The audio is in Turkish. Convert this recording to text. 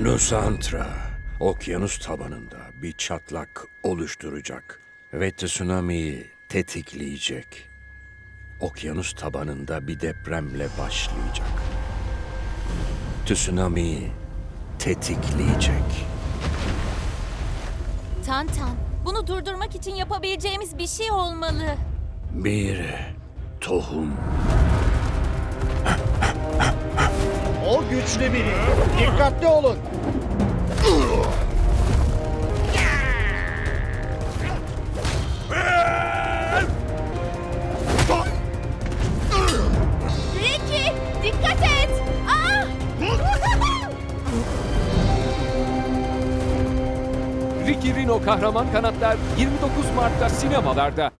Nusantra, okyanus tabanında bir çatlak oluşturacak ve tsunami'yi tetikleyecek. Okyanus tabanında bir depremle başlayacak. Tsunami'yi tetikleyecek. Tantan, bunu durdurmak için yapabileceğimiz bir şey olmalı. Bir tohum. Güçlü biri. Dikkatli olun. Ricky, dikkat et! Aa! Ricky Rino Kahraman Kanatlar 29 Mart'ta sinemalarda.